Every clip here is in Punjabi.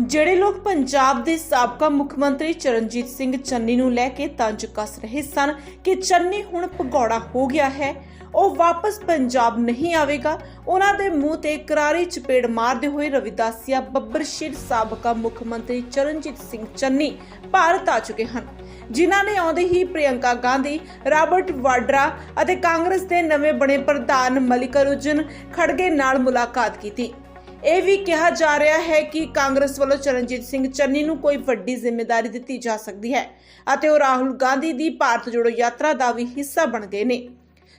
ਜਿਹੜੇ ਲੋਕ ਪੰਜਾਬ ਦੇ ਸਾਬਕਾ ਮੁੱਖ ਮੰਤਰੀ ਚਰਨਜੀਤ ਸਿੰਘ ਚੰਨੀ ਨੂੰ ਲੈ ਕੇ ਤੰਜ ਕੱਸ ਰਹੇ ਸਨ ਕਿ ਚੰਨੀ ਹੁਣ ਭਗੌੜਾ ਹੋ ਗਿਆ ਹੈ, ਉਹ ਵਾਪਸ ਪੰਜਾਬ ਨਹੀਂ ਆਵੇਗਾ। ਉਹਨਾਂ ਦੇ ਮੂੰਹ ਤੇ ਕਰਾਰੀ ਚਪੇੜ ਮਾਰਦੇ ਹੋਏ ਰਵਿਦਾਸੀਆ ਬੱਬਰ ਸ਼ੇਰ ਸਾਬਕਾ ਮੁੱਖ ਮੰਤਰੀ ਚਰਨਜੀਤ ਸਿੰਘ ਚੰਨੀ ਭਾਰਤ ਆ ਚੁੱਕੇ ਹਨ। ਜਿਨ੍ਹਾਂ ਨੇ ਆਉਂਦੇ ਹੀ ਪ੍ਰਿਯੰਕਾ ਗਾਂਧੀ, ਰਾਬਰਟ ਵਾਡਰਾ ਅਤੇ ਕਾਂਗਰਸ ਦੇ ਨਵੇਂ ਬਣੇ ਪ੍ਰਧਾਨ ਮਲਿਕਾਰਜੁਨ ਖੜਗੇ ਨਾਲ ਮੁਲਾਕਾਤ ਕੀਤੀ। ਇਹ ਵੀ ਕਿਹਾ ਜਾ ਰਿਹਾ ਹੈ ਕਿ ਕਾਂਗਰਸ ਵੱਲੋਂ ਚਰਨਜੀਤ ਸਿੰਘ ਚੰਨੀ ਨੂੰ ਕੋਈ ਵੱਡੀ ਜ਼ਿੰਮੇਵਾਰੀ ਦਿੱਤੀ ਜਾ ਸਕਦੀ ਹੈ ਅਤੇ ਉਹ ਰਾਹੁਲ ਗਾਂਧੀ ਦੀ ਭਾਰਤ ਜੋੜੋ ਯਾਤਰਾ ਦਾ ਵੀ ਹਿੱਸਾ ਬਣ ਗਏ ਨੇ।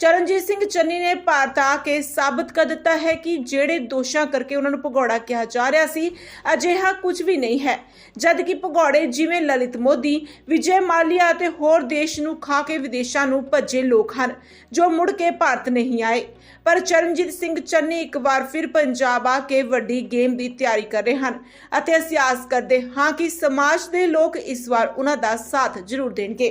ਚਰਨਜੀਤ ਸਿੰਘ ਚੰਨੀ ਨੇ ਭਾਰਤ ਆ ਕੇ ਸਾਬਤ ਕਰ ਦਿੱਤਾ ਹੈ ਕਿ ਜਿਹੜੇ ਦੋਸ਼ਾਂ ਕਰਕੇ ਉਹਨਾਂ ਨੂੰ ਭਗੌੜਾ ਕਿਹਾ ਜਾ ਰਿਹਾ ਸੀ, ਅਜਿਹਾ ਕੁਝ ਵੀ ਨਹੀਂ ਹੈ। ਜਦ ਕਿ ਭਗੌੜੇ ਜਿਵੇਂ ਲਲਿਤ ਮੋਦੀ, ਵਿਜੇ ਮਾਲਿਆ ਅਤੇ ਹੋਰ ਦੇਸ਼ ਨੂੰ ਖਾ ਕੇ ਵਿਦੇਸ਼ਾਂ ਨੂੰ ਭੱਜੇ ਲੋਕ ਹਨ, ਜੋ ਮੁੜ ਕੇ ਭਾਰਤ ਨਹੀਂ ਆਏ। ਪਰ ਚਰਨਜੀਤ ਸਿੰਘ ਚੰਨੀ ਇੱਕ ਵਾਰ ਫਿਰ ਪੰਜਾਬ ਆ ਕੇ ਵੱਡੀ ਗੇਮ ਦੀ ਤਿਆਰੀ ਕਰ ਰਹੇ ਹਨ ਅਤੇ ਅਸੀਂ ਆਸ ਕਰਦੇ ਹਾਂ ਕਿ ਸਮਾਜ ਦੇ ਲੋਕ ਇਸ ਵਾਰ ਉਹਨਾਂ ਦਾ ਸਾਥ ਜ਼ਰੂਰ ਦੇਣਗੇ।